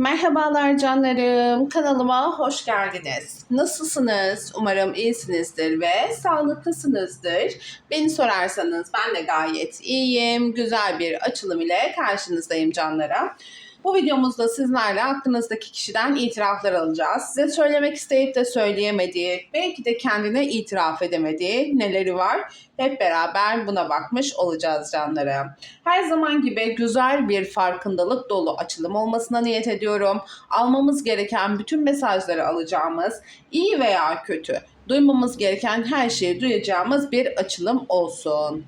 Merhabalar canlarım, kanalıma hoş geldiniz. Nasılsınız? Umarım iyisinizdir ve sağlıklısınızdır. Beni sorarsanız ben de gayet iyiyim. Güzel bir açılım ile karşınızdayım canlara. Bu videomuzda sizlerle aklınızdaki kişiden itiraflar alacağız. Size söylemek isteyip de söyleyemediği, belki de kendine itiraf edemediği neleri var? Hep beraber buna bakmış olacağız canlarım. Her zaman gibi güzel bir farkındalık dolu açılım olmasına niyet ediyorum. Almamız gereken bütün mesajları alacağımız, iyi veya kötü, duymamız gereken her şeyi duyacağımız bir açılım olsun.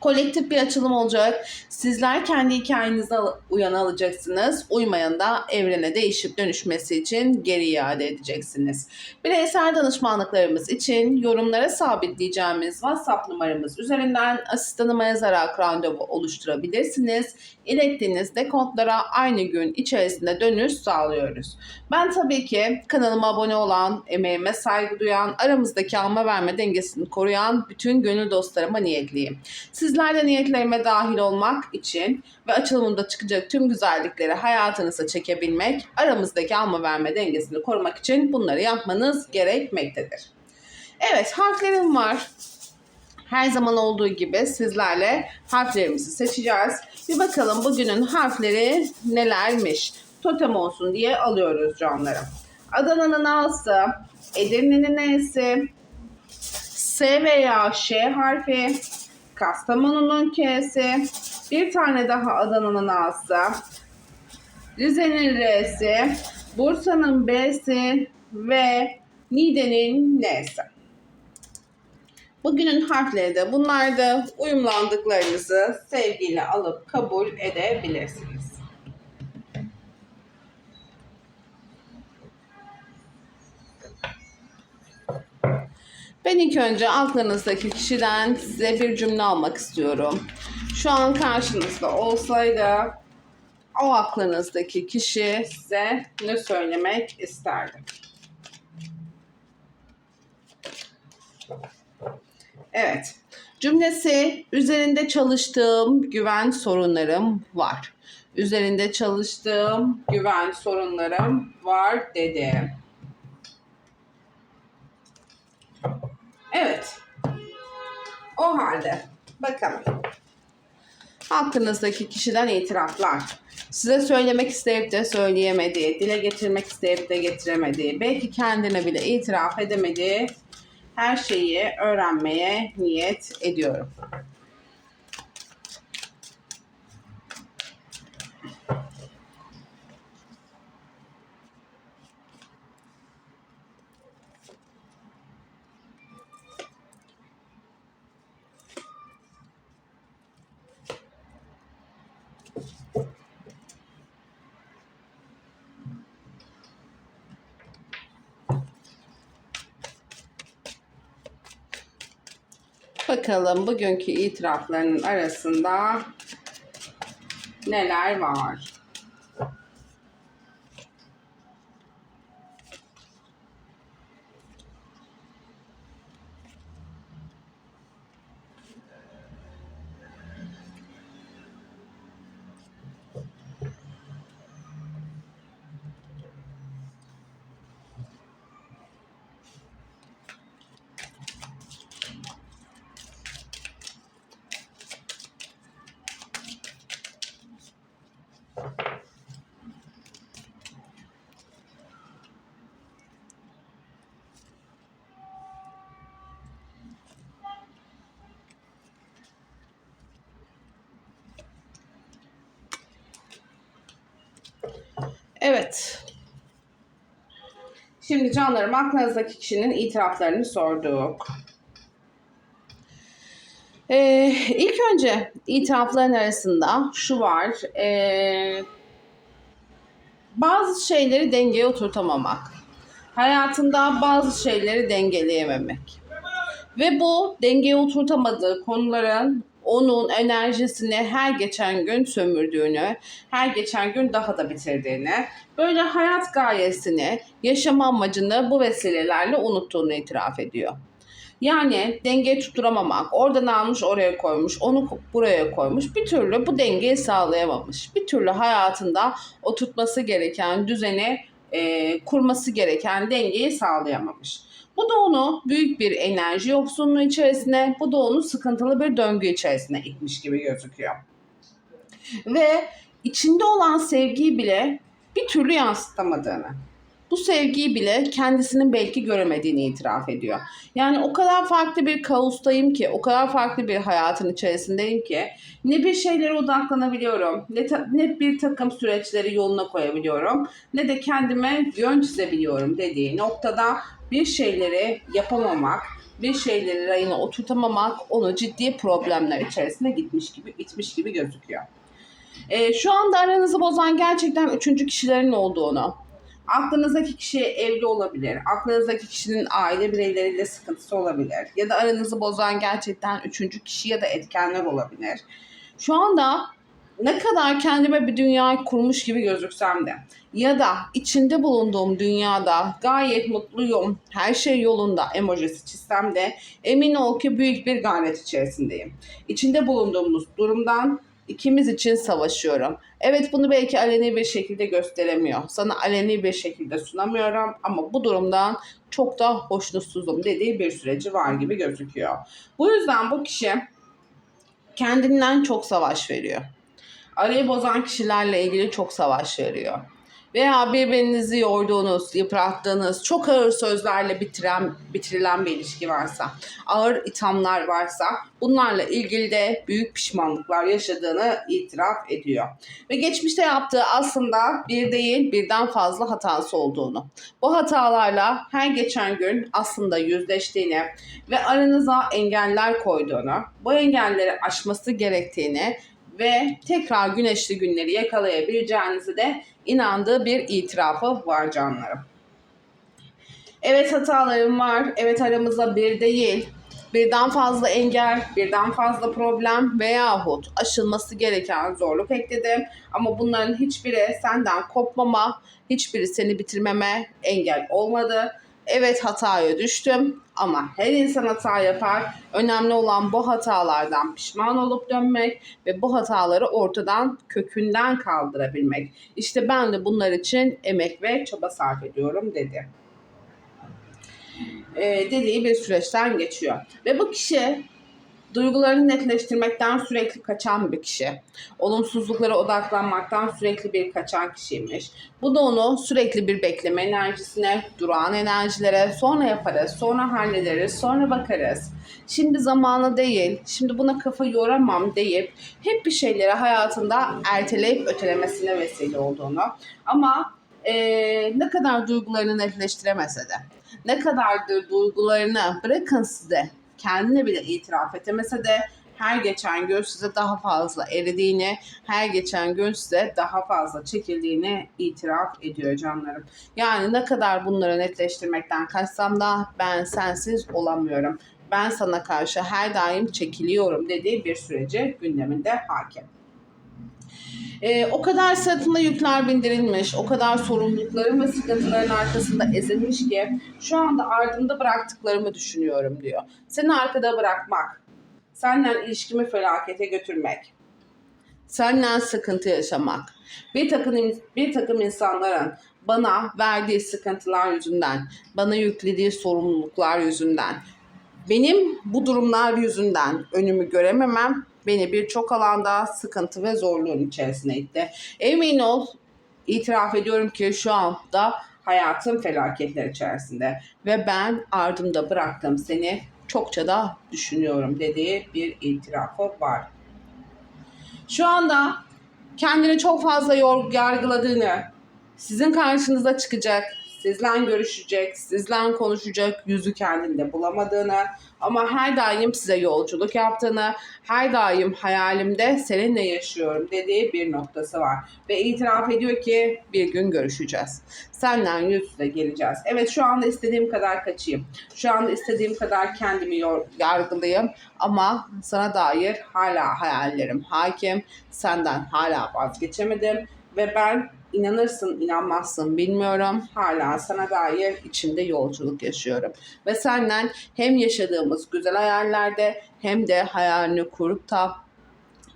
Kolektif bir açılım olacak. Sizler kendi hikayenize uyan alacaksınız. Uymayan da evrene değişip dönüşmesi için geri iade edeceksiniz. Bireysel danışmanlıklarımız için yorumlara sabitleyeceğimiz WhatsApp numaramız üzerinden asistanıma yazarak randevu oluşturabilirsiniz. İlettiğiniz dekontlara aynı gün içerisinde dönüş sağlıyoruz. Ben tabii ki kanalıma abone olan, emeğime saygı duyan, aramızdaki alma verme dengesini koruyan bütün gönül dostlarıma niyetliyim. Sizler de niyetlerime dahil olmak için ve açılımında çıkacak tüm güzellikleri hayatınıza çekebilmek, aramızdaki alma verme dengesini korumak için bunları yapmanız gerekmektedir. Evet harflerim var. Her zaman olduğu gibi sizlerle harflerimizi seçeceğiz. Bir bakalım bugünün harfleri nelermiş. Totem olsun diye alıyoruz canlarım. Adana'nın A'sı, Edirne'nin N'si, S veya Ş harfi, Kastamonu'nun K'si, bir tane daha Adana'nın A'sı, Rize'nin R'si, Bursa'nın B'si ve Niğde'nin N'si. Bugünün harfleri de bunlardı. Uyumlandıklarınızı sevgiyle alıp kabul edebilirsiniz. Ben ilk önce aklınızdaki kişiden size bir cümle almak istiyorum. Şu an karşınızda olsaydı o aklınızdaki kişi size ne söylemek isterdi? Evet. Cümlesi üzerinde çalıştığım güven sorunlarım var. Üzerinde çalıştığım güven sorunlarım var dedi. Evet. O halde bakalım. Hakkınızdaki kişiden itiraflar. Size söylemek isteyip de söyleyemediği, dile getirmek isteyip de getiremediği, belki kendine bile itiraf edemediği her şeyi öğrenmeye niyet ediyorum. Bakalım bugünkü itiraflarının arasında neler var? Evet. Şimdi canlarım aklınızdaki kişinin itiraflarını sorduk. Ee, ilk önce itirafların arasında şu var. Ee, bazı şeyleri dengeye oturtamamak. Hayatında bazı şeyleri dengeleyememek. Ve bu dengeye oturtamadığı konuların onun enerjisini her geçen gün sömürdüğünü, her geçen gün daha da bitirdiğini, böyle hayat gayesini, yaşam amacını bu vesilelerle unuttuğunu itiraf ediyor. Yani dengeyi tutturamamak, oradan almış oraya koymuş, onu buraya koymuş. Bir türlü bu dengeyi sağlayamamış. Bir türlü hayatında oturtması gereken düzeni, e, kurması gereken dengeyi sağlayamamış. Bu da onu büyük bir enerji yoksunluğu içerisine, bu da onu sıkıntılı bir döngü içerisine itmiş gibi gözüküyor. Ve içinde olan sevgiyi bile bir türlü yansıtamadığını, bu sevgiyi bile kendisinin belki göremediğini itiraf ediyor. Yani o kadar farklı bir kaostayım ki, o kadar farklı bir hayatın içerisindeyim ki ne bir şeylere odaklanabiliyorum, ne, ta- ne bir takım süreçleri yoluna koyabiliyorum, ne de kendime yön çizebiliyorum dediği noktada bir şeyleri yapamamak, bir şeyleri rayına oturtamamak onu ciddi problemler içerisine gitmiş gibi, itmiş gibi gözüküyor. Ee, şu anda aranızı bozan gerçekten üçüncü kişilerin olduğunu, aklınızdaki kişi evli olabilir, aklınızdaki kişinin aile bireyleriyle sıkıntısı olabilir ya da aranızı bozan gerçekten üçüncü kişi ya da etkenler olabilir. Şu anda ne kadar kendime bir dünya kurmuş gibi gözüksem de ya da içinde bulunduğum dünyada gayet mutluyum, her şey yolunda emojisi çizsem de emin ol ki büyük bir gayret içerisindeyim. İçinde bulunduğumuz durumdan ikimiz için savaşıyorum. Evet bunu belki aleni bir şekilde gösteremiyor. Sana aleni bir şekilde sunamıyorum ama bu durumdan çok da hoşnutsuzum dediği bir süreci var gibi gözüküyor. Bu yüzden bu kişi kendinden çok savaş veriyor. Arayı bozan kişilerle ilgili çok savaş veriyor. Veya birbirinizi yorduğunuz, yıprattığınız, çok ağır sözlerle bitiren, bitirilen bir ilişki varsa, ağır ithamlar varsa bunlarla ilgili de büyük pişmanlıklar yaşadığını itiraf ediyor. Ve geçmişte yaptığı aslında bir değil birden fazla hatası olduğunu. Bu hatalarla her geçen gün aslında yüzleştiğini ve aranıza engeller koyduğunu, bu engelleri aşması gerektiğini ve tekrar güneşli günleri yakalayabileceğinizi de inandığı bir itirafı var canlarım. Evet hatalarım var. Evet aramızda bir değil, birden fazla engel, birden fazla problem veyahut aşılması gereken zorluk ekledim. Ama bunların hiçbiri senden kopmama, hiçbiri seni bitirmeme engel olmadı. Evet hataya düştüm ama her insan hata yapar. Önemli olan bu hatalardan pişman olup dönmek ve bu hataları ortadan kökünden kaldırabilmek. İşte ben de bunlar için emek ve çaba sarf ediyorum dedi. Ee, dediği bir süreçten geçiyor. Ve bu kişi duygularını netleştirmekten sürekli kaçan bir kişi. Olumsuzluklara odaklanmaktan sürekli bir kaçan kişiymiş. Bu da onu sürekli bir bekleme enerjisine, durağan enerjilere, sonra yaparız, sonra hallederiz, sonra bakarız. Şimdi zamanı değil, şimdi buna kafa yoramam deyip hep bir şeyleri hayatında erteleyip ötelemesine vesile olduğunu. Ama eee, ne kadar duygularını netleştiremese de, ne kadardır duygularını bırakın size kendine bile itiraf edemese de her geçen gün size daha fazla eridiğini, her geçen gün size daha fazla çekildiğini itiraf ediyor canlarım. Yani ne kadar bunları netleştirmekten kaçsam da ben sensiz olamıyorum. Ben sana karşı her daim çekiliyorum dediği bir süreci gündeminde hakim. Ee, o kadar sırtına yükler bindirilmiş, o kadar sorumlulukların ve sıkıntıların arkasında ezilmiş ki şu anda ardımda bıraktıklarımı düşünüyorum diyor. Seni arkada bırakmak, senden ilişkimi felakete götürmek, senden sıkıntı yaşamak, bir takım bir takım insanların bana verdiği sıkıntılar yüzünden, bana yüklediği sorumluluklar yüzünden, benim bu durumlar yüzünden önümü görememem beni birçok alanda sıkıntı ve zorluğun içerisine itti. Emin ol, itiraf ediyorum ki şu anda hayatım felaketler içerisinde ve ben ardımda bıraktım seni çokça da düşünüyorum dediği bir itirafı var. Şu anda kendini çok fazla yargıladığını, sizin karşınıza çıkacak, sizle görüşecek, sizle konuşacak yüzü kendinde bulamadığını ama her daim size yolculuk yaptığını, her daim hayalimde seninle yaşıyorum dediği bir noktası var. Ve itiraf ediyor ki bir gün görüşeceğiz. Senden yüz yüze geleceğiz. Evet şu anda istediğim kadar kaçayım. Şu anda istediğim kadar kendimi yargılayayım ama sana dair hala hayallerim hakim. Senden hala vazgeçemedim ve ben İnanırsın inanmazsın bilmiyorum. Hala sana dair içinde yolculuk yaşıyorum. Ve senden hem yaşadığımız güzel hayallerde hem de hayalini kurup da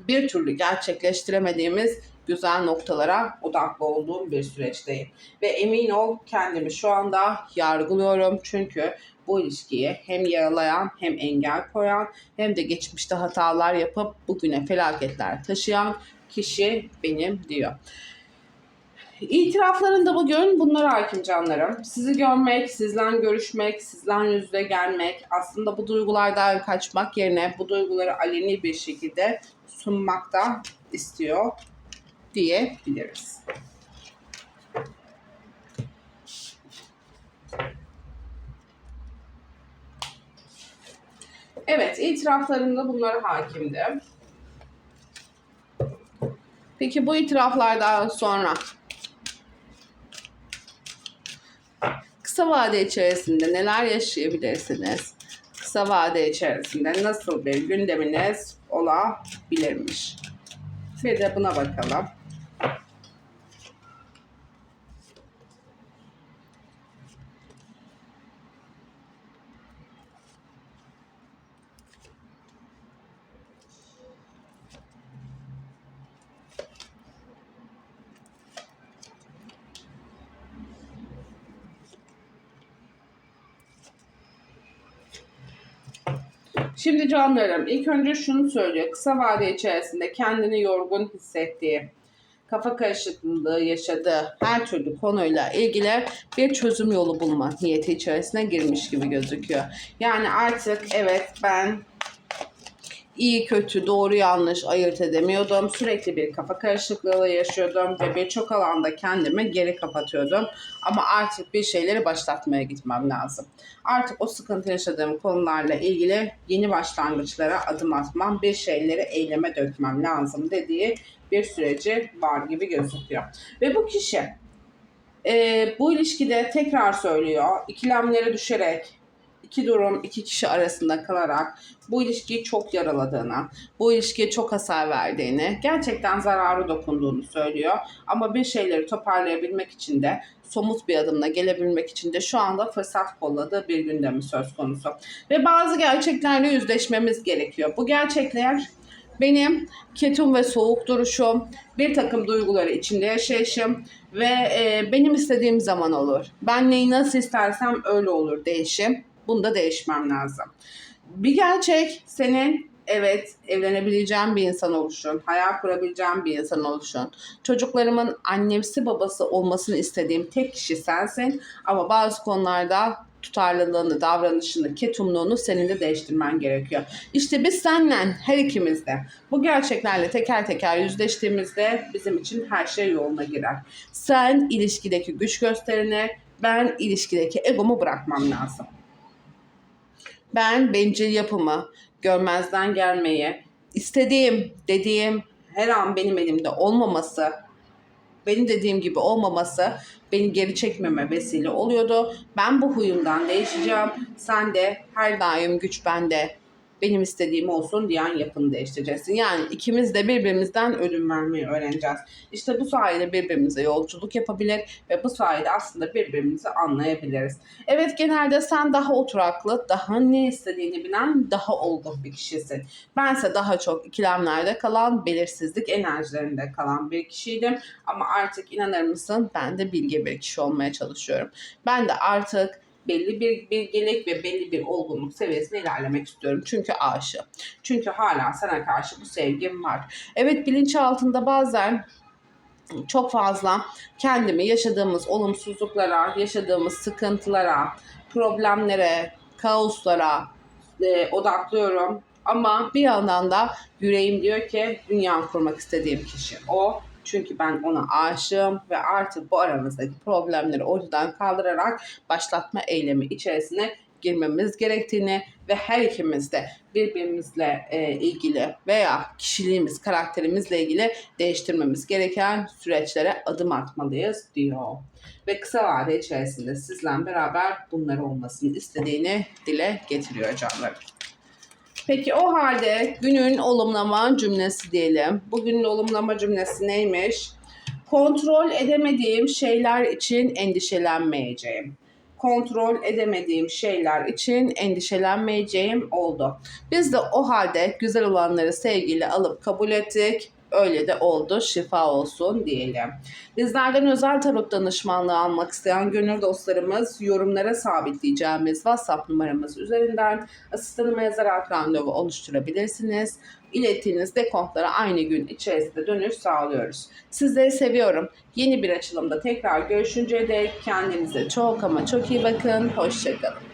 bir türlü gerçekleştiremediğimiz güzel noktalara odaklı olduğum bir süreçteyim. Ve emin ol kendimi şu anda yargılıyorum. Çünkü bu ilişkiyi hem yaralayan hem engel koyan hem de geçmişte hatalar yapıp bugüne felaketler taşıyan kişi benim diyor. İtiraflarında bugün bunlar hakim canlarım. Sizi görmek, sizden görüşmek, sizden yüzde gelmek, aslında bu duygulardan kaçmak yerine bu duyguları aleni bir şekilde sunmakta istiyor diyebiliriz. Evet, itiraflarında bunlar hakimdi. Peki bu itiraflardan sonra kısa vade içerisinde neler yaşayabilirsiniz? Kısa vade içerisinde nasıl bir gündeminiz olabilirmiş? Bir de buna bakalım. Şimdi canlarım ilk önce şunu söylüyor. Kısa vade içerisinde kendini yorgun hissettiği, kafa karışıklığı yaşadığı her türlü konuyla ilgili bir çözüm yolu bulma niyeti içerisine girmiş gibi gözüküyor. Yani artık evet ben iyi kötü doğru yanlış ayırt edemiyordum. Sürekli bir kafa karışıklığı yaşıyordum ve birçok alanda kendimi geri kapatıyordum. Ama artık bir şeyleri başlatmaya gitmem lazım. Artık o sıkıntı yaşadığım konularla ilgili yeni başlangıçlara adım atmam, bir şeyleri eyleme dökmem lazım dediği bir süreci var gibi gözüküyor. Ve bu kişi e, bu ilişkide tekrar söylüyor, ikilemlere düşerek iki durum iki kişi arasında kalarak bu ilişkiyi çok yaraladığını, bu ilişkiye çok hasar verdiğini, gerçekten zararı dokunduğunu söylüyor. Ama bir şeyleri toparlayabilmek için de somut bir adımla gelebilmek için de şu anda fırsat kolladığı bir gündemi söz konusu. Ve bazı gerçeklerle yüzleşmemiz gerekiyor. Bu gerçekler benim ketum ve soğuk duruşum, bir takım duyguları içinde yaşayışım ve e, benim istediğim zaman olur. Ben neyi nasıl istersem öyle olur değişim. Bunda değişmem lazım. Bir gerçek senin evet evlenebileceğim bir insan oluşun, hayal kurabileceğim bir insan oluşun. Çocuklarımın annesi babası olmasını istediğim tek kişi sensin ama bazı konularda tutarlılığını, davranışını, ketumluğunu senin de değiştirmen gerekiyor. İşte biz senden her ikimiz de bu gerçeklerle teker teker yüzleştiğimizde bizim için her şey yoluna girer. Sen ilişkideki güç gösterini, ben ilişkideki egomu bırakmam lazım. Ben bencil yapımı, görmezden gelmeyi, istediğim, dediğim her an benim elimde olmaması, benim dediğim gibi olmaması beni geri çekmeme vesile oluyordu. Ben bu huyumdan değişeceğim. Sen de her daim güç bende benim istediğim olsun diyen yapını değiştireceksin. Yani ikimiz de birbirimizden ödün vermeyi öğreneceğiz. İşte bu sayede birbirimize yolculuk yapabilir ve bu sayede aslında birbirimizi anlayabiliriz. Evet genelde sen daha oturaklı, daha ne istediğini bilen, daha olgun bir kişisin. Bense daha çok ikilemlerde kalan, belirsizlik enerjilerinde kalan bir kişiydim. Ama artık inanır mısın ben de bilge bir kişi olmaya çalışıyorum. Ben de artık belli bir bilgelik ve belli bir olgunluk seviyesine ilerlemek istiyorum. Çünkü aşığım. Çünkü hala sana karşı bu sevgim var. Evet bilinçaltında bazen çok fazla kendimi yaşadığımız olumsuzluklara, yaşadığımız sıkıntılara, problemlere, kaoslara e, odaklıyorum. Ama bir yandan da yüreğim diyor ki dünya kurmak istediğim kişi o. Çünkü ben ona aşığım ve artık bu aramızdaki problemleri ortadan kaldırarak başlatma eylemi içerisine girmemiz gerektiğini ve her ikimiz de birbirimizle e, ilgili veya kişiliğimiz, karakterimizle ilgili değiştirmemiz gereken süreçlere adım atmalıyız diyor. Ve kısa vade içerisinde sizle beraber bunlar olmasını istediğini dile getiriyor canlarım. Peki o halde günün olumlama cümlesi diyelim. Bugünün olumlama cümlesi neymiş? Kontrol edemediğim şeyler için endişelenmeyeceğim. Kontrol edemediğim şeyler için endişelenmeyeceğim oldu. Biz de o halde güzel olanları sevgiyle alıp kabul ettik. Öyle de oldu. Şifa olsun diyelim. Bizlerden özel tarot danışmanlığı almak isteyen gönül dostlarımız yorumlara sabitleyeceğimiz WhatsApp numaramız üzerinden asistanıma yazarak randevu oluşturabilirsiniz. İlettiğiniz dekontlara aynı gün içerisinde dönüş sağlıyoruz. Sizleri seviyorum. Yeni bir açılımda tekrar görüşünceye dek kendinize çok ama çok iyi bakın. Hoşçakalın.